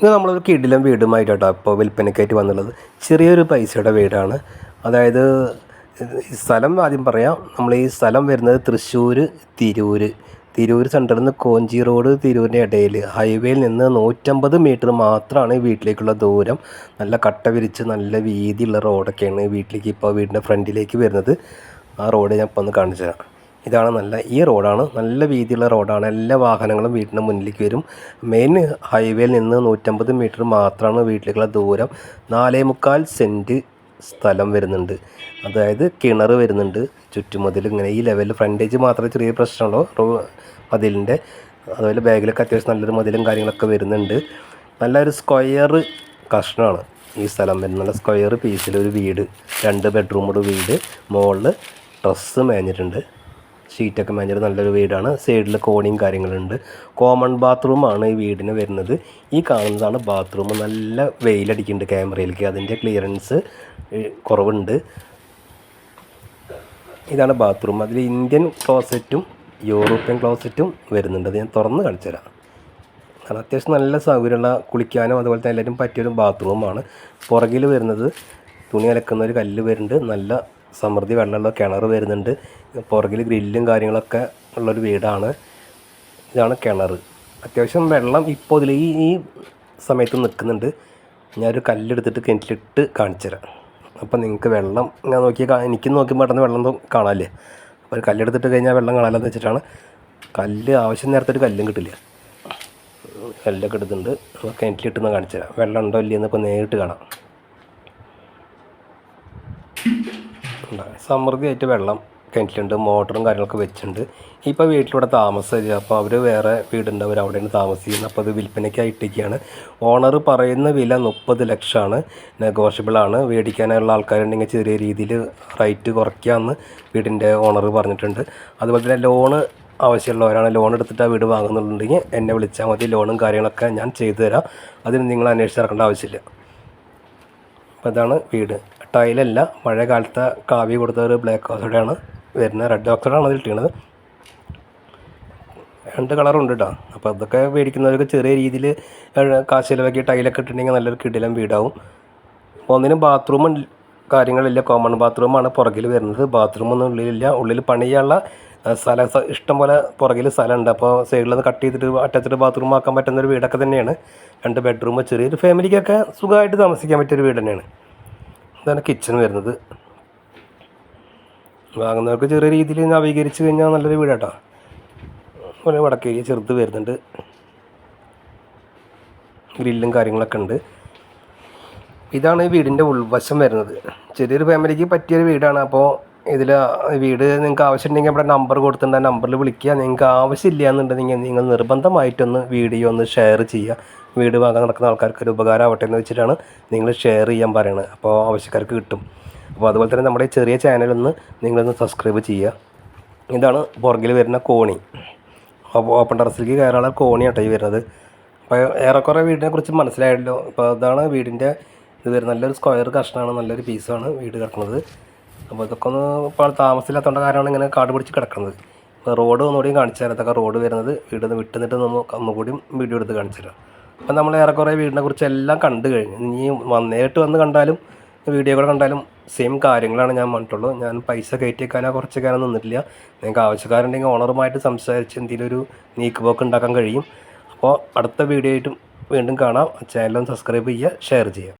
ഇത് നമ്മളൊരു കിടിലം വീടുമായിട്ടാട്ടോ ഇപ്പോൾ വിൽപ്പനയ്ക്കായിട്ട് വന്നുള്ളത് ചെറിയൊരു പൈസയുടെ വീടാണ്. അതായത് സ്ഥലം ആദ്യം പറയാം. നമ്മൾ ഈ സ്ഥലം വരുന്നത് തൃശ്ശൂർ തിരൂർ തിരൂർ സെന്ററിൽ നിന്ന് കോഞ്ചി റോഡ് തിരൂരിന്റെ ഇടയിൽ. ഹൈവേയിൽ നിന്ന് നൂറ്റമ്പത് മീറ്റർ മാത്രമാണ് ഈ വീട്ടിലേക്കുള്ള ദൂരം. നല്ല കട്ട വിരിച്ച് നല്ല വീതിയുള്ള റോഡൊക്കെയാണ് വീട്ടിലേക്ക് ഇപ്പോൾ വീടിന്റെ ഫ്രണ്ടിലേക്ക് വരുന്നത്. ആ റോഡ് ഞാൻ ഇപ്പോൾ ഒന്ന് കാണിച്ചു തരാം ഇതാണ് നല്ല ഈ റോഡാണ് നല്ല വീതിയുള്ള റോഡാണ്. എല്ലാ വാഹനങ്ങളും വീടിന്റെ മുന്നിലേക്ക് വരും. മെയിൻ ഹൈവേയിൽ നിന്ന് നൂറ്റമ്പത് മീറ്റർ മാത്രമാണ് വീട്ടിലേക്കുള്ള ദൂരം. നാലേ മുക്കാൽ സെന്റ് സ്ഥലം വരുന്നുണ്ട്. അതായത് കിണർ വരുന്നുണ്ട് ചുറ്റുമതിൽ. ഇങ്ങനെ ഈ ലെവലിൽ ഫ്രണ്ടേജ് മാത്രമേ ചെറിയ പ്രശ്നമുള്ളൂ. റോ മതിലിന്റെ അതുപോലെ ബാഗിലൊക്കെ അത്യാവശ്യം നല്ലൊരു മതിലും കാര്യങ്ങളൊക്കെ വരുന്നുണ്ട്. നല്ലൊരു സ്ക്വയർ കഷ്ണമാണ് ഈ സ്ഥലം വരുന്നത്. നല്ല സ്ക്വയർ പീസിലൊരു വീട് രണ്ട് ബെഡ്റൂമുള്ള വീട് മുകളിൽ ഡ്രസ്സ് മേഞ്ഞിട്ടുണ്ട്. ഷീറ്റൊക്കെ മേഞ്ഞൊരു നല്ലൊരു വീടാണ്. സൈഡിൽ കോണിയും കാര്യങ്ങളുണ്ട്. കോമൺ ബാത്റൂമാണ് ഈ വീടിന് വരുന്നത്. ഈ കാണുന്നതാണ് ബാത്റൂം. നല്ല വെയിലടിക്കുന്നുണ്ട് ക്യാമറയിലേക്ക്. അതിന്റെ ക്ലിയറൻസ് കുറവുണ്ട്. ഇതാണ് ബാത്റൂം. അതിൽ ഇന്ത്യൻ ക്ലോസറ്റും യൂറോപ്യൻ ക്ലോസറ്റും വരുന്നുണ്ട്. അത് ഞാൻ തുറന്ന് കാണിച്ചു തരാം. കാരണം അത്യാവശ്യം നല്ല സൗകര്യമുള്ള കുളിക്കാനും അതുപോലെ തന്നെ എല്ലാവരും പറ്റിയൊരു ബാത്റൂമാണ്. പുറകിൽ വരുന്നത് തുണി അലക്കുന്ന ഒരു കല്ല് വരുന്നുണ്ട്. നല്ല സമൃദ്ധി വെള്ളമുള്ള കിണർ വരുന്നുണ്ട്. പുറകിൽ ഗ്രില്ലും കാര്യങ്ങളൊക്കെ ഉള്ളൊരു വീടാണ്. ഇതാണ് കിണർ. അത്യാവശ്യം വെള്ളം ഇപ്പോൾ ഇതിൽ ഈ ഈ സമയത്ത് നിൽക്കുന്നുണ്ട് ഞാനൊരു കല്ലെടുത്തിട്ട് കിണറ്റിലിട്ട് കാണിച്ചു തരാം അപ്പം നിങ്ങൾക്ക് വെള്ളം ഞാൻ നോക്കി എനിക്ക് നോക്കി പെട്ടെന്ന് വെള്ളം കാണാമല്ലേ അപ്പോൾ ഒരു കല്ലെടുത്തിട്ട് കഴിഞ്ഞാൽ വെള്ളം കാണാമല്ലോ എന്ന് വെച്ചിട്ടാണ്. കല്ല് ആവശ്യം നേരത്തെ ഒരു കല്ലും കിട്ടില്ല. കല്ലൊക്കെ എടുത്തിട്ടുണ്ട്. അപ്പോൾ കിണറ്റിലിട്ടെന്ന് കാണിച്ചു തരാം വെള്ളം ഉണ്ടോ ഇല്ലയെന്ന് ഇപ്പോൾ നേരിട്ട് കാണാം. ഉണ്ടാകും സമൃദ്ധിയായിട്ട് വെള്ളം കിണറ്റിലുണ്ട് മോട്ടറും കാര്യങ്ങളൊക്കെ വെച്ചിട്ടുണ്ട്. ഇപ്പോൾ വീട്ടിലൂടെ താമസമില്ല അപ്പോൾ അവർ വേറെ വീടുണ്ട് അവർ അവിടെയാണ് താമസിക്കുന്നത്. അപ്പോൾ അത് വിൽപ്പനയ്ക്കായി ഇട്ടിരിക്കുകയാണ്. ഓണർ പറയുന്ന വില മുപ്പത് ലക്ഷമാണ്. നെഗോഷ്യബിളാണ് മേടിക്കാനുള്ള ആൾക്കാരുണ്ടെങ്കിൽ ചെറിയ രീതിയിൽ റേറ്റ് കുറയ്ക്കാമെന്ന് വീടിന്റെ ഓണർ പറഞ്ഞിട്ടുണ്ട്. അതുപോലെ തന്നെ ലോണ് ആവശ്യമുള്ളവരാണ്. ലോൺ എടുത്തിട്ട് ആ വീട് വാങ്ങുന്നുണ്ടെങ്കിൽ എന്നെ വിളിച്ചാൽ മതി. ലോണും കാര്യങ്ങളൊക്കെ ഞാൻ ചെയ്തു തരാം. അതിന് നിങ്ങൾ അന്വേഷിച്ച് നടക്കേണ്ട ആവശ്യമില്ല. അപ്പോൾ ഇതാണ് വീട്. ടൈലല്ല മഴ കാലത്തെ കാവ്യ കൊടുത്ത ഒരു ബ്ലാക്ക് ഓക്സൈഡാണ് വരുന്നത് റെഡ് ഓക്സൈഡാണ് അതിൽ കിട്ടുന്നത് രണ്ട് കളറുണ്ട് കേട്ടോ അപ്പോൾ അതൊക്കെ മേടിക്കുന്നവർക്ക് ചെറിയ രീതിയിൽ കാശ് ചിലവാക്കി ടൈലൊക്കെ ഇട്ടിട്ടുണ്ടെങ്കിൽ നല്ലൊരു കിടിലം വീടാവും. അപ്പോൾ ഒന്നിനും ബാത്റൂം കാര്യങ്ങളില്ല. കോമൺ ബാത്റൂമാണ് പുറകിൽ വരുന്നത്. ബാത്റൂമൊന്നും ഉള്ളിലില്ല. ഉള്ളിൽ പണിയുള്ള സ്ഥലം ഇഷ്ടംപോലെ ഇഷ്ടം പോലെ പുറകിൽ സ്ഥലമുണ്ട്. അപ്പോൾ സൈഡിൽ നിന്ന് കട്ട് ചെയ്തിട്ട് അറ്റാച്ച്ഡ് ബാത്റൂം ആക്കാൻ പറ്റുന്ന ഒരു വീടൊക്കെ തന്നെയാണ്. രണ്ട് ബെഡ്റൂം ചെറിയൊരു ഫാമിലിക്കൊക്കെ സുഖമായിട്ട് താമസിക്കാൻ പറ്റിയൊരു വീട് തന്നെയാണ്. ഇതാണ് കിച്ചൺ വരുന്നത്. വാങ്ങുന്നവർക്ക് ചെറിയ രീതിയിൽ നവീകരിച്ച് കഴിഞ്ഞാൽ നല്ലൊരു വീടാട്ടോ. അതുപോലെ വടക്കേരി ചെറുത് വരുന്നുണ്ട്. ഗ്രില്ലും കാര്യങ്ങളൊക്കെ ഉണ്ട്. ഇതാണ് ഈ വീടിന്റെ ഉൾവശം വരുന്നത്. ചെറിയൊരു ഫാമിലിക്ക് പറ്റിയൊരു വീടാണ്. അപ്പോൾ ഇതിൽ വീട് നിങ്ങൾക്ക് ആവശ്യമുണ്ടെങ്കിൽ നമ്മുടെ നമ്പർ കൊടുത്തിട്ടുണ്ട്. ആ നമ്പറിൽ വിളിക്കുക. നിങ്ങൾക്ക് ആവശ്യമില്ല എന്നുണ്ടെങ്കിൽ നിങ്ങൾ നിർബന്ധമായിട്ടൊന്ന് വീഡിയോ ഒന്ന് ഷെയർ ചെയ്യുക. വീട് വാങ്ങാൻ നടക്കുന്ന ആൾക്കാർക്ക് ഒരു ഉപകാരമാവട്ടെ എന്ന് വെച്ചിട്ടാണ് നിങ്ങൾ ഷെയർ ചെയ്യാൻ പറയുന്നത് അപ്പോൾ ആവശ്യക്കാർക്ക് കിട്ടും. അപ്പോൾ അതുപോലെ തന്നെ നമ്മുടെ ചെറിയ ചാനലൊന്ന് നിങ്ങളൊന്ന് സബ്സ്ക്രൈബ് ചെയ്യുക. ഇതാണ് പുറകിൽ വരുന്ന കോണി. ഓപ്പൺ ടെറസിലേക്ക് കയറാനുള്ള കോണിയാട്ടോ ഈ വരുന്നത്. അപ്പോൾ ഏറെക്കുറെ വീടിനെ കുറിച്ച് മനസ്സിലായല്ലോ. അപ്പോൾ അതാണ് വീടിന്റെ ഇത് വരുന്നത്. നല്ലൊരു സ്ക്വയർ കഷ്ണമാണ്. നല്ലൊരു പീസാണ് വീട് കിടക്കുന്നത് അപ്പോൾ ഇതൊക്കെ ഒന്ന് ഇപ്പോൾ താമസമില്ലാത്തതുകൊണ്ട് കാരണമാണ് ഇങ്ങനെ കാട് പിടിച്ച് കിടക്കുന്നത്. റോഡ് ഒന്നുകൂടിയും കാണിച്ചു തരാം. ഇതൊക്കെ റോഡ് വരുന്നത് വീട് വിട്ട് ഒന്ന് ഒന്നുകൂടിയും വീഡിയോ എടുത്ത് കാണിച്ചു തരാം. അപ്പം നമ്മൾ ഏറെക്കുറെ വീടിനെ കുറിച്ച് എല്ലാം കണ്ടു കഴിഞ്ഞു. ഇനി വന്നേട്ട് വന്ന് കണ്ടാലും വീഡിയോ കൂടെ കണ്ടാലും സെയിം കാര്യങ്ങളാണ് ഞാൻ പറഞ്ഞിട്ടുള്ളൂ. ഞാൻ പൈസ കയറ്റി വെക്കാനോ കുറച്ച് കാലം നിന്നിട്ടില്ല. നിങ്ങൾക്ക് ആവശ്യക്കാരുണ്ടെങ്കിൽ ഓണറുമായിട്ട് സംസാരിച്ച് എന്തെങ്കിലും ഒരു നീക്കുപോക്ക് ഉണ്ടാക്കാൻ കഴിയും. അപ്പോൾ അടുത്ത വീഡിയോ ആയിട്ടും വീണ്ടും കാണാം. ചാനലും സബ്സ്ക്രൈബ് ചെയ്യുക ഷെയർ ചെയ്യുക.